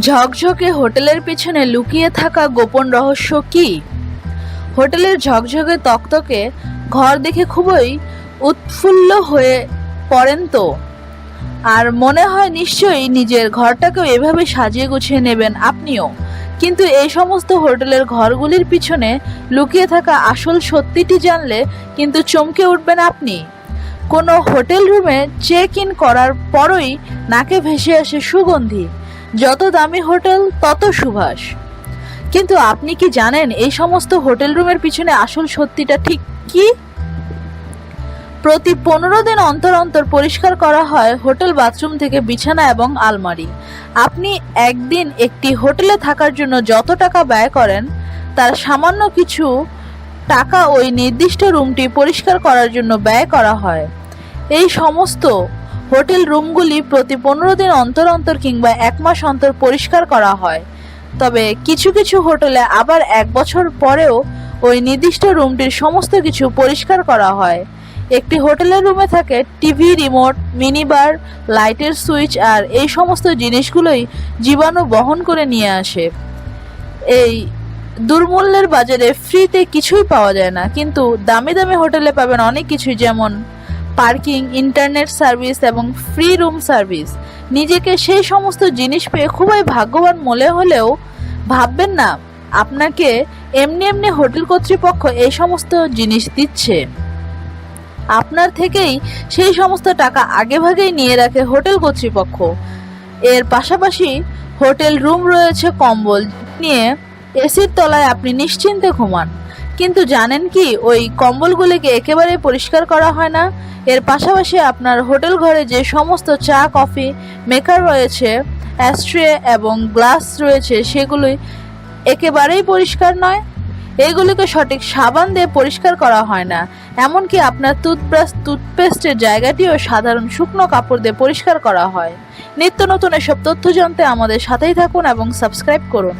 ঝকঝকে হোটেলের পিছনে লুকিয়ে থাকা গোপন রহস্য কি? হোটেলের ঝকঝকে তকতকে ঘর দেখে খুবই উৎফুল্ল হয়ে পড়েন তো। আর মনে হয় নিশ্চয়ই নিজের ঘরটাকেও এভাবে সাজিয়ে গুছিয়ে নেবেন আপনিও। কিন্তু এই সমস্ত হোটেলের ঘরগুলির পিছনে লুকিয়ে থাকা আসল সত্যিটি জানলে কিন্তু চমকে উঠবেন আপনি। কোনো হোটেল রুমে চেক ইন করার পরই নাকে ভেসে আসে সুগন্ধি। যত দামি হোটেল, তত সুভাষ। কিন্তু আপনি কি জানেন এই সমস্ত হোটেল রুমের পিছনে আসল সত্যিটা ঠিক কি? প্রতি পনেরো দিন অন্তর অন্তর পরিষ্কার করা হয় হোটেল বাথরুম থেকে বিছানা এবং আলমারি। আপনি একদিন একটি হোটেলে থাকার জন্য যত টাকা ব্যয় করেন, তার সামান্য কিছু টাকা ওই নির্দিষ্ট রুমটি পরিষ্কার করার জন্য ব্যয় করা হয়। এই সমস্ত হোটেল রুমগুলি প্রতি পনেরো দিন অন্তর অন্তর কিংবা এক মাস অন্তর পরিষ্কার করা হয়। তবে কিছু কিছু হোটেলে আবার এক বছর পরেও ওই নির্দিষ্ট রুমটির সমস্ত কিছু পরিষ্কার করা হয়। একটি হোটেলের রুমে থাকে টিভি, রিমোট, মিনিবার, লাইটের সুইচ আর এই সমস্ত জিনিসগুলোই জীবাণু বহন করে নিয়ে আসে। এই দুর্মূল্যের বাজারে ফ্রিতে কিছুই পাওয়া যায় না, কিন্তু দামি দামি হোটেলে পাবেন অনেক কিছুই যেমন পার্কিং, ইন্টারনেট সার্ভিস এবং ফ্রি রুম সার্ভিস নিজেকে সেই সমস্ত জিনিস পেয়ে খুবই ভাগ্যবান মনে হলেও ভাববেন না, আপনাকে এমনি এমনি হোটেল কর্তৃপক্ষ এই সমস্ত জিনিস দিচ্ছে। আপনার থেকেই সেই সমস্ত টাকা আগেভাগেই নিয়ে রাখে হোটেল কর্তৃপক্ষ। এর পাশাপাশি হোটেল রুম রয়েছে কম্বল, নিয়ে এসির তলায় আপনি নিশ্চিন্তে ঘুমান। কিন্তু জানেন কি, ওই কম্বলগুলিকে একেবারে পরিষ্কার করা হয় না। এর পাশাপাশি আপনার হোটেল ঘরে যে সমস্ত চা, কফি, মেকার রয়েছে অ্যাস্ট্রে এবং গ্লাস রয়েছে, সেগুলি একেবারেই পরিষ্কার নয়। এগুলিকে সঠিক সাবান দিয়ে পরিষ্কার করা হয় না। এমনকি আপনার টুথব্রাশ টুথপেস্টের জায়গাটিও সাধারণ শুকনো কাপড় দিয়ে পরিষ্কার করা হয়। নিত্য নতুন এসব তথ্য জানতে আমাদের সাথেই থাকুন এবং সাবস্ক্রাইব করুন।